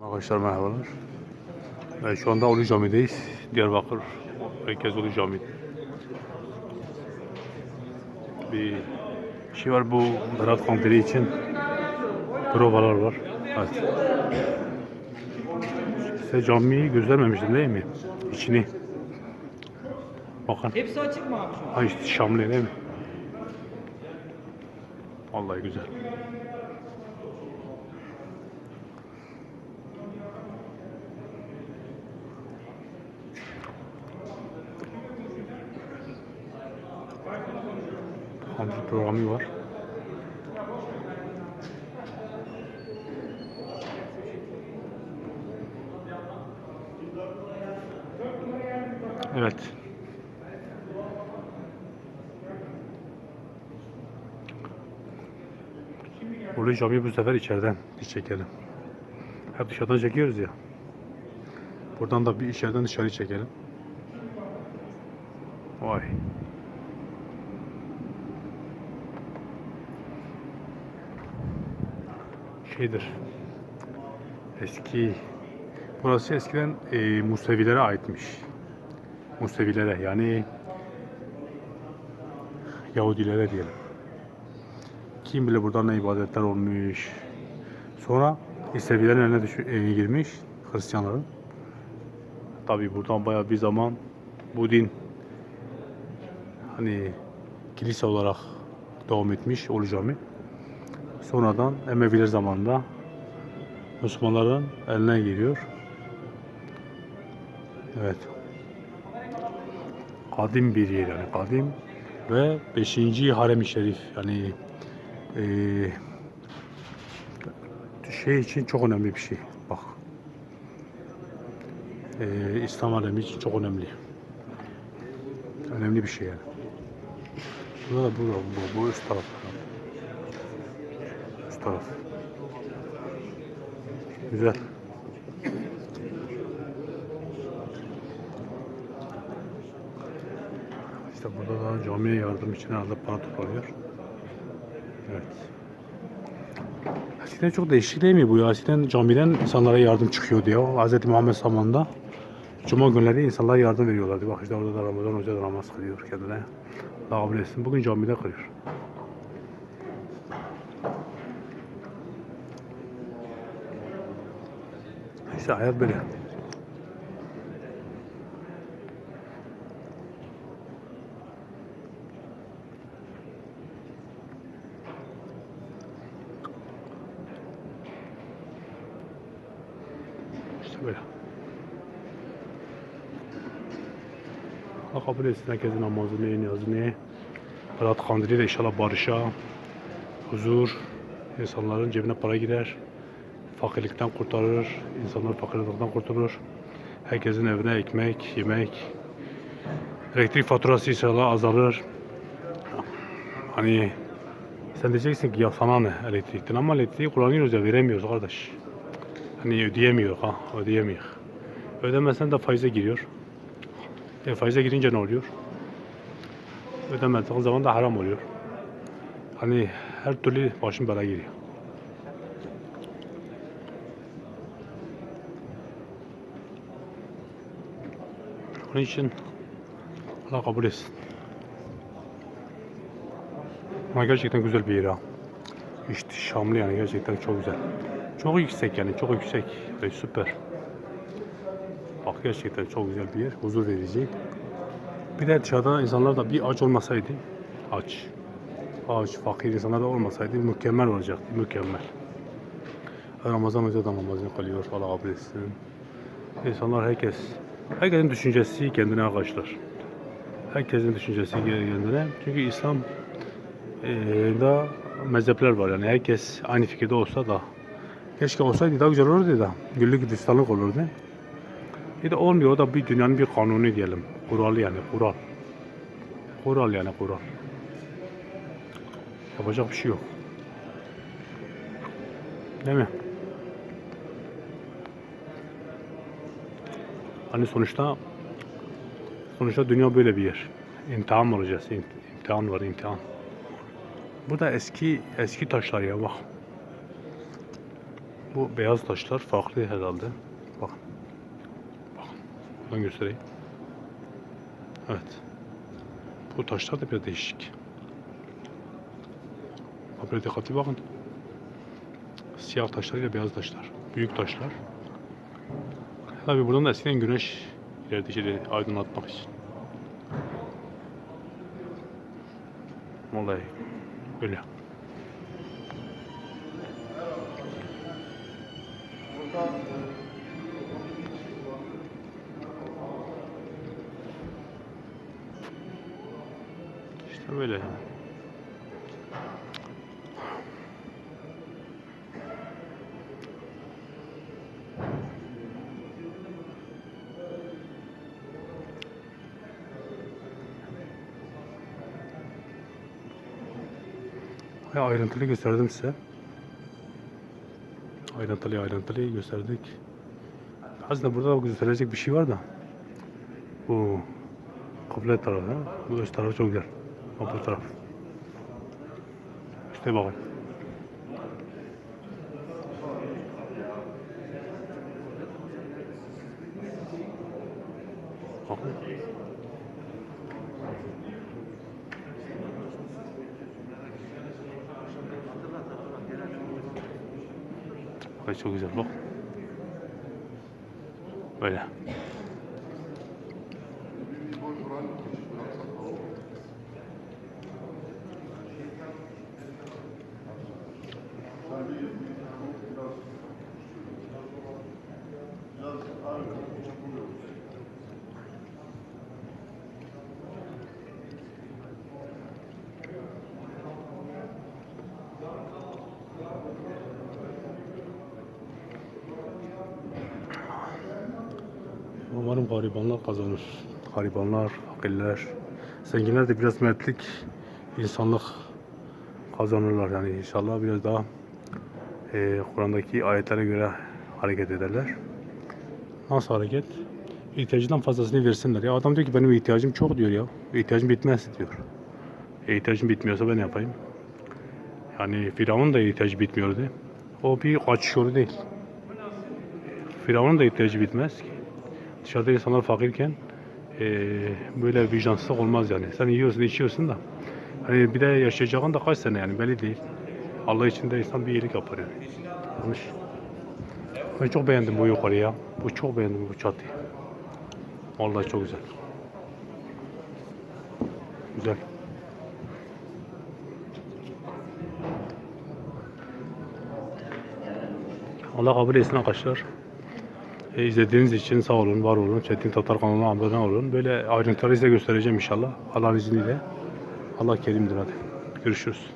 Arkadaşlar merhabalar. Ben şu anda Ulu Cami'deyiz. Diyarbakır Merkez Ulu Cami. Bir şey var bu Berat Kandili için provalar var. Evet. Size camiyi göstermemiştim değil mi? İçini. Bakın. Hepsi açık mı abi şu an? Ha işte Şamlı değil mi? Vallahi güzel. Hamdi programı var. Evet. Ulu Cami bu sefer içeriden bir çekelim. Hep dışarıdan çekiyoruz ya. Buradan da bir içeriden dışarı çekelim. Vay. Şeydir. Eski Burası eskiden e, Musevilere aitmiş. Musevilere yani Yahudilere diyelim. Kim bilir burada ne ibadetler olmuş. Sonra İsevilerin eline düşü, e, girmiş Hristiyanların. Tabi buradan bayağı bir zaman bu din hani kilise olarak devam etmiş Ulu Cami. Sonradan Emeviler zamanında Müslümanların eline giriyor. Evet. Kadim bir yer yani kadim ve 5. harem-i şerif yani eee, şey için çok önemli bir şey. Bak. Eee İslam alemi için çok önemli. Önemli bir şey yani. Burada da bu, bu, üst taraf. Taraf. Güzel. İşte burada da camiye yardım için herhalde para toplanıyor. Evet. Eskiden çok değişik değil mi bu ya? Eskiden camiden insanlara yardım çıkıyordu ya. Hz. Muhammed zamanında Cuma günleri insanlara yardım veriyorlardı. Bak işte orada da Ramazan Hoca da namaz kılıyor kendine. Kabul etsin. Bugün camide kılıyor. İşte hayat böyle. İşte böyle. Allah kabul etsin herkesin namazını, niyazını. Berat Kandili de inşallah barışa, huzur, insanların cebine para girer, fakirlikten kurtarır, insanlar fakirlikten kurtulur. Herkesin evine ekmek, yemek, elektrik faturası inşallah azalır. Hani sen diyeceksin ki ya sana ne elektrikten ama elektriği kullanıyoruz ya veremiyoruz kardeş. Hani ödeyemiyor ha ödeyemiyor. Ödemezsen de faize giriyor. E, faize girince ne oluyor? Ödemezsen zaman da haram oluyor. Hani her türlü başın belaya giriyor. Onun için Allah kabul etsin. Ama gerçekten güzel bir yer ha. İhtişamlı yani gerçekten çok güzel. Çok yüksek yani çok yüksek ve süper. Bak gerçekten çok güzel bir yer. Huzur verici. Bir de dışarıda insanlar da bir aç olmasaydı aç. Aç, fakir insanlar da olmasaydı mükemmel olacaktı. Mükemmel. Ramazan da namazını kılıyor. Allah kabul etsin. İnsanlar herkes, herkesin düşüncesi kendine arkadaşlar. Herkesin düşüncesi kendine. Çünkü İslam eee, da mezhepler var yani herkes aynı fikirde olsa da keşke olsaydı daha güzel olurdu da güllük gülistanlık olurdu. Bir de olmuyor o da bir dünyanın bir kanunu diyelim. Kuralı yani kural. Kural yani kural. Yapacak bir şey yok. Değil mi? Hani sonuçta sonuçta dünya böyle bir yer. İmtihan olacağız. İm- İmtihan var imtihan. Bu da eski eski taşlar ya bak. Bu beyaz taşlar farklı herhalde. Bakın. Bakın. Buradan göstereyim. Evet. Bu taşlar da biraz değişik. Bak Böyle dikkatli bakın. Siyah taşlar ile beyaz taşlar. Büyük taşlar. Tabi buradan da eskiden güneş ileride şeyleri aydınlatmak için. Vallahi öyle. İşte böyle. Ya ayrıntılı gösterdim size. Ayrıntılı ayrıntılı gösterdik. Aslında burada da gösterecek bir şey var da. Bu kıble tarafı. Bu üst tarafı çok güzel. Bu taraf. İşte bakın. Bakın. Ay çok güzel bak. Böyle. Umarım garibanlar kazanır. Garibanlar, fakirler, zenginler de biraz mertlik, insanlık kazanırlar. Yani inşallah biraz daha eee Kur'an'daki ayetlere göre hareket ederler. Nasıl hareket? İhtiyacından fazlasını versinler. Ya adam diyor ki benim ihtiyacım çok diyor ya. İhtiyacım bitmez diyor. E, ihtiyacım bitmiyorsa ben yapayım? Yani Firavun da ihtiyacı bitmiyordu. O bir kaçış yolu değil. Firavun'un da ihtiyacı bitmez ki. Dışarıda insanlar fakirken eee, böyle vicdansızlık olmaz yani. Sen yiyorsun, içiyorsun da. Hani bir de yaşayacağın da kaç sene yani belli değil. Allah için de insan bir iyilik yapar yani. Yanlış. Ben çok beğendim bu yukarıyı ya. Bu çok beğendim bu çatıyı. Vallahi çok güzel. Güzel. Allah kabul etsin arkadaşlar. E, izlediğiniz için sağ olun, var olun. Çetin Tatar kanalına abone olun. Böyle ayrıntıları size göstereceğim inşallah. Allah'ın izniyle. Allah kerimdir hadi. Görüşürüz.